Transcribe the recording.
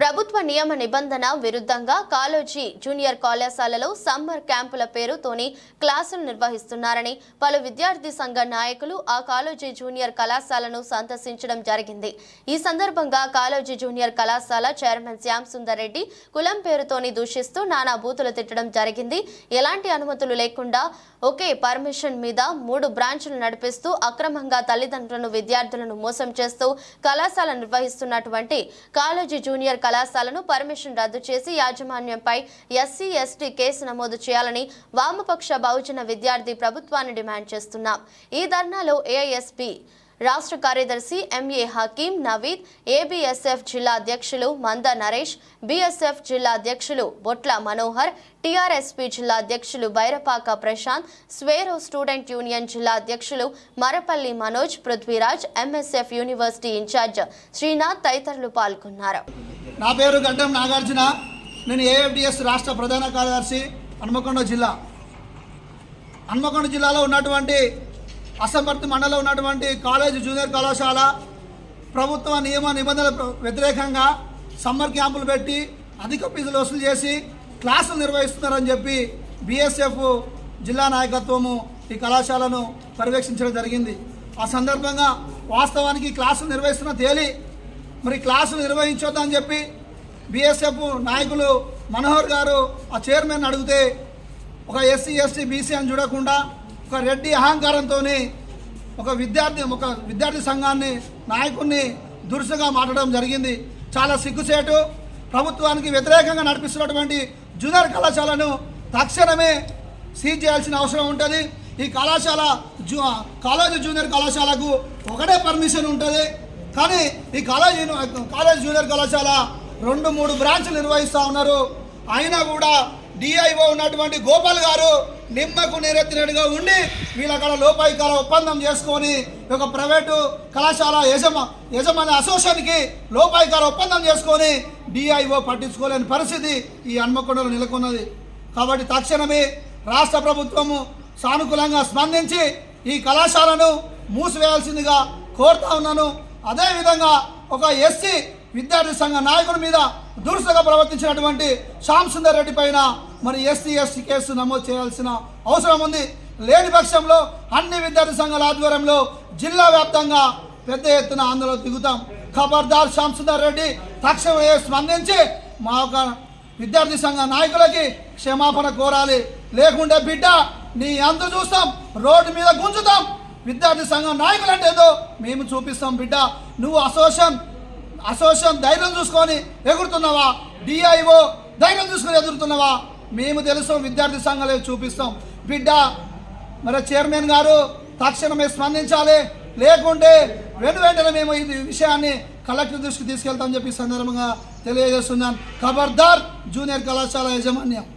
ప్రభుత్వ నియమ నిబంధన విరుద్ధంగా కాలేజీ జూనియర్ కళాశాలలో సమ్మర్ క్యాంపుల పేరుతోని క్లాసులు నిర్వహిస్తున్నారని పలు విద్యార్థి సంఘ నాయకులు ఆ కాలేజీ జూనియర్ కళాశాలను సందర్శించడం జరిగింది. ఈ సందర్భంగా కాలేజీ జూనియర్ కళాశాల చైర్మన్ శ్యామ్ సుందర్ రెడ్డి కులం పేరుతోని దూషిస్తూ నానా బూతులు తిట్టడం జరిగింది. ఎలాంటి అనుమతులు లేకుండా ఒకే పర్మిషన్ మీద మూడు బ్రాంచ్లు నడిపిస్తూ అక్రమంగా తల్లిదండ్రులను విద్యార్థులను మోసం చేస్తూ కళాశాల నిర్వహిస్తున్నటువంటి కాలేజీ జూనియర్ కళాశాలను పర్మిషన్ రద్దు చేసి యాజమాన్యంపై ఎస్సీ ఎస్టీ కేసు నమోదు చేయాలని వామపక్ష బహుజన విద్యార్థి ప్రభుత్వాన్ని డిమాండ్ చేస్తున్నాం. ఈ ధర్నాలో ఏఐఎస్పీ రాష్ట్ర కార్యదర్శి ఎంఏ హకీం నవీద్ ఏబిఎస్ఎఫ్ జిల్లా అధ్యక్షులు మంద నరేష్ బిఎస్ఎఫ్ జిల్లా అధ్యక్షులు బొట్ల మనోహర్ టీఆర్ఎస్పీ జిల్లా అధ్యక్షులు బైరపాక ప్రశాంత్ స్వేరో స్టూడెంట్ యూనియన్ జిల్లా అధ్యక్షులు Marapalli Manoj Prithviraj MSF university incharge Srinath తదితరులు పాల్గొన్నారు. నా పేరు గడ్డం నాగార్జున. నేను ఏఎఫ్డిఎస్ రాష్ట్ర ప్రధాన కార్యదర్శి హన్మకొండ జిల్లా. హన్మకొండ జిల్లాలో ఉన్నటువంటి అసమర్థ మండలంలో ఉన్నటువంటి కాలేజ్ జూనియర్ కళాశాల ప్రభుత్వ నియమ నిబంధనల వ్యతిరేకంగా సమ్మర్ క్యాంపులు పెట్టి అధిక ఫీజులు వసూలు చేసి క్లాసులు నిర్వహిస్తున్నారని చెప్పి బీఎస్ఎఫ్ జిల్లా నాయకత్వము ఈ కళాశాలను పర్యవేక్షించడం జరిగింది. ఆ సందర్భంగా వాస్తవానికి క్లాసులు నిర్వహిస్తున్న తేలి మరి క్లాసులు నిర్వహించొద్దని చెప్పి బీఎస్ఎఫ్ నాయకులు మనోహర్ గారు ఆ చైర్మన్ అడిగితే ఒక ఎస్సీ ఎస్టీ బీసీ అని చూడకుండా ఒక రెడ్డి అహంకారంతో ఒక విద్యార్థి ఒక విద్యార్థి సంఘాన్ని నాయకుడిని దురుసుగా మాట్లాడడం జరిగింది. చాలా సిగ్గుసేటు ప్రభుత్వానికి వ్యతిరేకంగా నడిపిస్తున్నటువంటి జూనియర్ కళాశాలను తక్షణమే సీజ్ చేయాల్సిన అవసరం ఉంటుంది. ఈ కళాశాల జూ కాలేజీ జూనియర్ కళాశాలకు ఒకటే పర్మిషన్ ఉంటుంది. కానీ ఈ కాలేజీ కాలేజ్ జూనియర్ కళాశాల రెండు మూడు బ్రాంచ్లు నిర్వహిస్తూ ఉన్నారు. అయినా కూడా డిఐఓ ఉన్నటువంటి గోపాల్ గారు నిమ్మకు నీరెత్తినట్టుగా ఉండి వీళ్ళ అక్కడ లోపాయికాల ఒప్పందం చేసుకొని ఒక ప్రైవేటు కళాశాల యజమా యజమాని అసోసియేషన్కి లోపాయికాల ఒప్పందం చేసుకొని డిఐఓ పట్టించుకోలేని పరిస్థితి ఈ హన్మకొండలో నెలకొన్నది. కాబట్టి తక్షణమే రాష్ట్ర ప్రభుత్వము సానుకూలంగా స్పందించి ఈ కళాశాలను మూసివేయాల్సిందిగా కోరుతా ఉన్నాను. అదేవిధంగా ఒక ఎస్సీ విద్యార్థి సంఘ నాయకుడి మీద దురుసగా ప్రవర్తించినటువంటి శ్యామ్ సుందర్ రెడ్డి పైన మరి ఎస్టీ ఎస్టీ కేసు నమోదు చేయాల్సిన అవసరం ఉంది. లేని పక్షంలో అన్ని విద్యార్థి సంఘాల ఆధ్వర్యంలో జిల్లా వ్యాప్తంగా పెద్ద ఎత్తున ఆందోళన దిగుతాం. ఖబర్దార్ శాంసుందర్ రెడ్డి తక్షణమే స్పందించి మా యొక్క విద్యార్థి సంఘ నాయకులకి క్షమాపణ కోరాలి. లేకుంటే బిడ్డ నీ అంత చూస్తాం రోడ్డు మీద గుంజుతాం. విద్యార్థి సంఘం నాయకులు అంటే ఏదో మేము చూపిస్తాం బిడ్డ. నువ్వు అసోసియేషన్ అసోసియేషన్ ధైర్యం చూసుకొని ఎగురుతున్నావా? డిఐఓ ధైర్యం చూసుకొని ఎదురుతున్నావా? మేము తెలుసు విద్యార్థి సంఘాలు చూపిస్తాం. బిడ్డ మరి చైర్మన్ గారు తక్షణమే స్పందించాలి. లేకుంటే వెను వెంటనే మేము ఈ విషయాన్ని కలెక్టర్ దృష్టికి తీసుకెళ్తామని చెప్పి సందర్భంగా తెలియజేస్తున్నాను. ఖబర్దార్ జూనియర్ కళాశాల యాజమాన్యం.